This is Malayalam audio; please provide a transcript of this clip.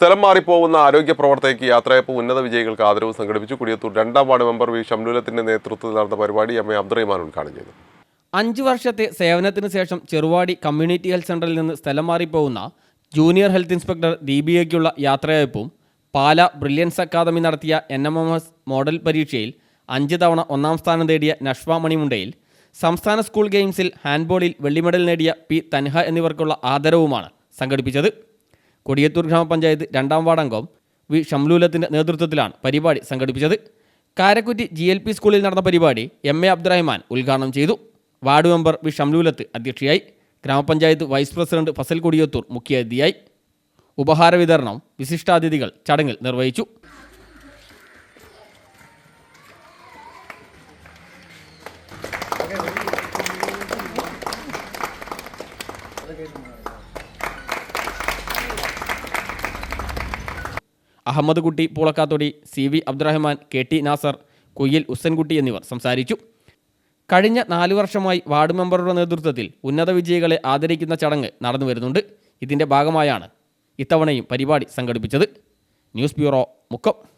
സ്ഥലം മാറിപ്പോകുന്ന ആരോഗ്യ പ്രവർത്തകയ്ക്ക് യാത്രയപ്പ് ഉന്നത വിജയികൾക്ക് ആദരവ് സംഘടിപ്പിച്ചു. കുടിയത്തൂർ രണ്ടാം വാർഡ് മെമ്പർ വി ഷംലുലത്തിന്റെ നേതൃത്വത്തിൽ നടന്ന പരിപാടി എം എ അബ്ദുറഹിമാൻ ഉദ്ഘാടനം ചെയ്തു. അഞ്ച് വർഷത്തെ സേവനത്തിന് ശേഷം ചെറുവാടി കമ്മ്യൂണിറ്റി ഹെൽത്ത് സെന്ററിൽ നിന്ന് സ്ഥലം മാറിപ്പോകുന്ന ജൂനിയർ ഹെൽത്ത് ഇൻസ്പെക്ടർ ദീപികയ്ക്കുള്ള യാത്രയയപ്പും പാല ബ്രില്യൻസ് അക്കാദമി നടത്തിയ N M M S model പരീക്ഷയിൽ അഞ്ച് തവണ ഒന്നാം സ്ഥാനം നേടിയ നഷ്വ മണിമുണ്ടയിൽ സംസ്ഥാന സ്കൂൾ ഗെയിംസിൽ ഹാൻഡ്ബോളിൽ വെള്ളി മെഡൽ നേടിയ പി തൻഹ എന്നിവർക്കുള്ള ആദരവുമാണ് സംഘടിപ്പിച്ചത്. കൊടിയത്തൂർ ഗ്രാമപഞ്ചായത്ത് രണ്ടാം വാർഡ് അംഗം വി. ഷംലൂലത്തിന്റെ നേതൃത്വത്തിലാണ് പരിപാടി സംഘടിപ്പിച്ചത്. കാരക്കുറ്റി ജി. എൽ. പി സ്കൂളിൽ നടന്ന പരിപാടി എം. എ. അബ്ദുറഹ്മാൻ ഉദ്ഘാടനം ചെയ്തു. Ward member V. ഷംലൂലത്ത് അധ്യക്ഷയായി. ഗ്രാമപഞ്ചായത്ത് വൈസ് പ്രസിഡന്റ് ഫസൽ കൊടിയത്തൂർ മുഖ്യാതിഥിയായി. ഉപഹാര വിതരണം വിശിഷ്ടാതിഥികൾ ചടങ്ങിൽ നിർവഹിച്ചു. Ahammed Kutty Poolakkathodi C V Abdurahman K T Nasar Kuyyil Ussankutty എന്നിവർ സംസാരിച്ചു. കഴിഞ്ഞ നാലു വർഷമായി വാർഡ് മെമ്പറുടെ നേതൃത്വത്തിൽ ഉന്നത വിജയികളെ ആദരിക്കുന്ന ചടങ്ങ് നടന്നു വരുന്നുണ്ട്. ഇതിന്റെ ഭാഗമായാണ് ഇത്തവണയും പരിപാടി സംഘടിപ്പിച്ചത്. News bureau Mukkam.